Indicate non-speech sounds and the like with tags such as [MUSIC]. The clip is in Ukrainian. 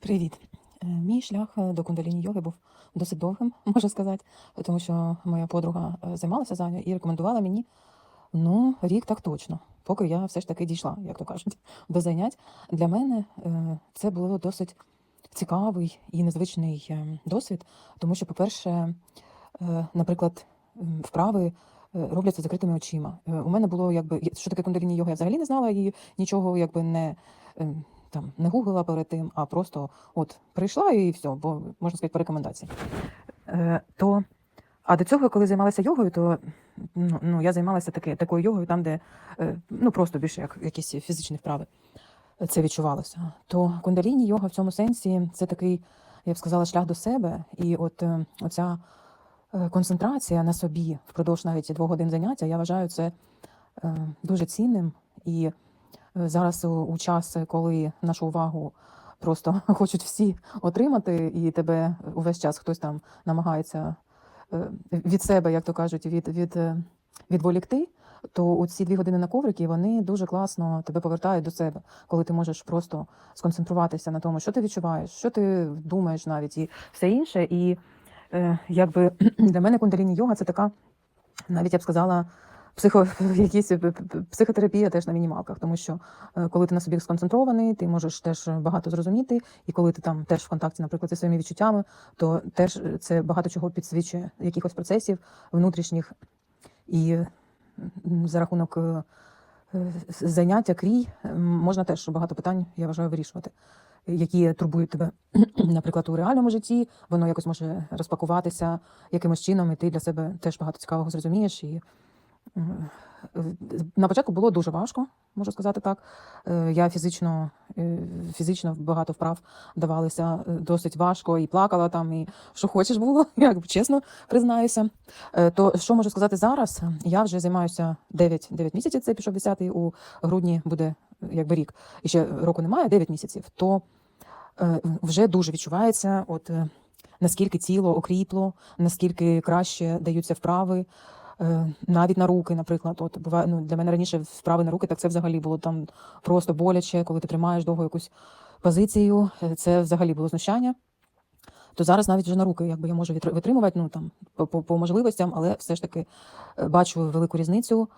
Привіт. Е, Мій шлях е, до кундаліні йоги був досить довгим, [LAUGHS] можу сказати, тому що моя подруга е, займалася за нею і рекомендувала мені ну, рік так точно, поки я все ж таки дійшла, як то кажуть, [LAUGHS] до занять. Для мене це було досить цікавий і незвичний досвід, тому що, по-перше, наприклад, вправи робляться закритими очима. У мене було якби що таке кундаліні йога, я взагалі не знала і нічого якби не. Там не гуглила перед тим, а просто от прийшла і все, бо можна сказати, по рекомендації. Е, то, а до цього, коли займалася йогою, то ну, ну, я займалася таки, такою йогою, там, де е, ну, просто більше як якісь фізичні вправи це відчувалося. То кундаліні йога в цьому сенсі це такий, я б сказала, шлях до себе. І от е, оця е, концентрація на собі впродовж навіть двох годин заняття, я вважаю це е, дуже цінним. І е, зараз у, у час, коли нашу увагу просто [LAUGHS] хочуть всі отримати, і тебе увесь час хтось там намагається е, від себе, як то кажуть, від, від, е, відволікти, то ці дві години на коврики вони дуже класно тебе повертають до себе, коли ти можеш просто сконцентруватися на тому, що ти відчуваєш, що ти думаєш навіть і все інше. І е, якби [CLEARS THROAT] для мене кундаліні йога це така, навіть я б сказала, психо, [LAUGHS] якісь п- психотерапія теж на мінімалках, тому що е, коли ти на собі сконцентрований, ти можеш теж багато зрозуміти, і коли ти там теж в контакті, наприклад, зі своїми відчуттями, то теж е, це багато чого підсвічує, якихось процесів внутрішніх. І за рахунок е, е, заняття крій можна теж багато питань, я вважаю, вирішувати, які турбують тебе, [CLEARS THROAT] наприклад, у реальному житті, воно якось може розпакуватися якимось чином, і ти для себе теж багато цікавого зрозумієш. І е, на початку було дуже важко, можу сказати так. Е, Я фізично, е, фізично багато вправ давалися е, досить важко, і плакала там, і що хочеш було, [LAUGHS] як чесно признаюся. То що можу сказати зараз? Я вже займаюся 9, 9 місяців, це пішов 10 у грудні буде якби рік, і ще року немає, 9 місяців. То вже дуже відчувається, от наскільки тіло окріпло, наскільки краще даються вправи. Е, Навіть на руки, наприклад, от буває ну для мене раніше вправи на руки, так це взагалі було там просто боляче, коли ти тримаєш довго якусь позицію. е, Це взагалі було знущання. То зараз навіть вже на руки, якби я можу витримувати, ну там по, по, можливостям, але все ж таки е, бачу велику різницю.